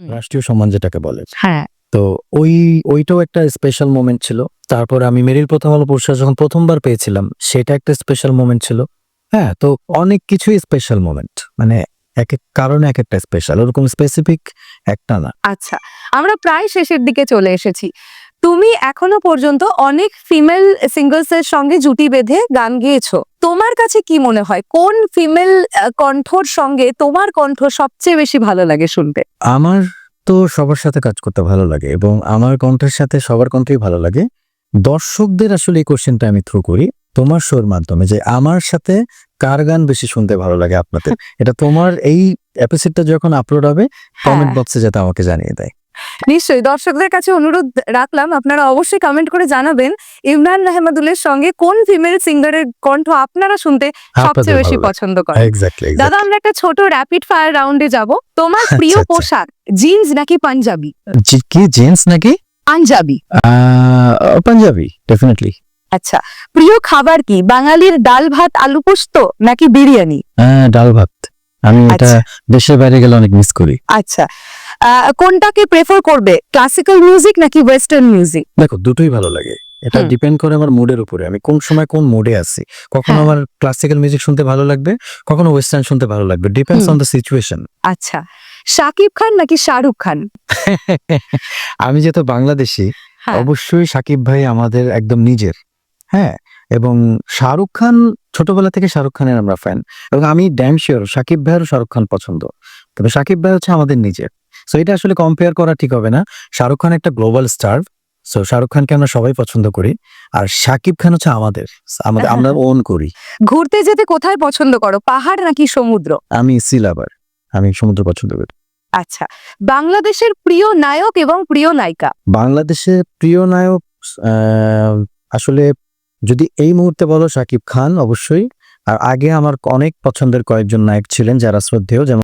রাষ্ট্রীয় সম্মান যেটাকে বলে। হ্যাঁ। তো ওই ওইটাও একটা স্পেশাল মোমেন্ট ছিল। তারপর আমি মেরিল প্রথম আলো পুরস্কার যখন প্রথমবার পেয়েছিলাম সেটা একটা স্পেশাল মোমেন্ট ছিল। হ্যাঁ তো অনেক কিছুই স্পেশাল মোমেন্ট মানে এক এক কারণে এক একটা স্পেশাল ওরকম স্পেসিফিক একটা না। আচ্ছা আমরা প্রায় শেষের দিকে চলে এসেছি। তুমি এখনও পর্যন্ত অনেক ফিমেল সিঙ্গলস এর সঙ্গে জুটি বেঁধে গান গেয়েছো। তোমার কাছে কি মনে হয়? কোন ফিমেল কণ্ঠর সঙ্গে তোমার কণ্ঠ সবচেয়ে বেশি ভালো লাগে শুনতে? আমার তো সবার সাথে কাজ করতে ভালো লাগে এবং আমার কণ্ঠের সাথে সবার কণ্ঠই ভালো লাগে। দর্শকদের আসলে এই কোশ্চেনটা আমি থ্রু করি তোমার শোর মাধ্যমে যে আমার সাথে কার গান বেশি শুনতে ভালো লাগে আপনাদের? এটা তোমার এই এপিসোডটা যখন আপলোড হবে কমেন্ট হ্যাঁ, বক্সে যাতে আমাকে জানিয়ে দেয়। নিশ্চয়ই দর্শকদের কাছে অনুরোধ রাখলাম আপনারা অবশ্যই কমেন্ট করে জানাবেন ইমরান আহমেদুলের সঙ্গে কোন ফিমেল সিঙ্গারের কণ্ঠ আপনারা শুনতে সবচেয়ে বেশি পছন্দ করেন। দাদা আমরা একটা ছোট র্যাপিড ফায়ার রাউন্ডে যাব। তোমার প্রিয় আচ্ছা, আচ্ছা। পোশাক জিন্স নাকি পাঞ্জাবি? কি জেন্টস নাকি? পাঞ্জাবি। পাঞ্জাবি ডেফিনেটলি আচ্ছা প্রিয় খাবার কি? বাঙালির ডাল ভাত আলু পোস্ত নাকি বিরিয়ানি? ডাল ভাত। আমি এটা আচ্ছা। দেশের বাইরে গেলে অনেক মিস করি। আচ্ছা। কোনটাকে প্রেফার করবে? ক্লাসিক্যাল মিউজিক নাকি ওয়েস্টার্ন মিউজিক দেখো দুটোই ভালো লাগে। এটা ডিপেন্ড করে আমার মুডের উপরে। আমি কোন সময় কোন মুডে আছি। কখনো হ্যাঁ। আমার ক্লাসিক্যাল মিউজিক শুনতে ভালো লাগবে কখনো ওয়েস্টার্ন শুনতে ভালো লাগবে। ডিপেন্ডস। অন দ্য সিচুয়েশন আচ্ছা। শাকিব খান নাকি শাহরুখ খান? আমি যেহেতু বাংলাদেশি হ্যাঁ। অবশ্যই সাকিব ভাই আমাদের একদম নিজের। হ্যাঁ? এবং শাহরুখ খান ছোটবেলা থেকে শাহরুখ খানের আমরা ফ্যান এবং আমি ড্যাম শিওর সাকিব ভাইয়েরও শাহরুখ খান পছন্দ। তবে সাকিব ভাই হচ্ছে আমাদের নিজের। সো এটা আসলে কম্পেয়ার করা ঠিক হবে না। শাহরুখ খান একটা গ্লোবাল স্টার সো শাহরুখ খানকে আমরা সবাই পছন্দ করি। আর সাকিব খান হচ্ছে আমাদের। আমাদের আমরা ওন করি। ঘুরতে যেতে কোথায় পছন্দ করো? পাহাড় নাকি সমুদ্র? আমি সিলাবার আমি সমুদ্র পছন্দ করি। আচ্ছা বাংলাদেশের প্রিয় নায়ক এবং প্রিয় নায়িকা? বাংলাদেশের প্রিয় নায়ক আসলে যদি এই মুহূর্তে বলো সাকিব খান, অবশ্যই। আর আগে আমার অনেক পছন্দের কয়েকজন নায়ক ছিলেন যারা শ্রদ্ধেয়, যেমন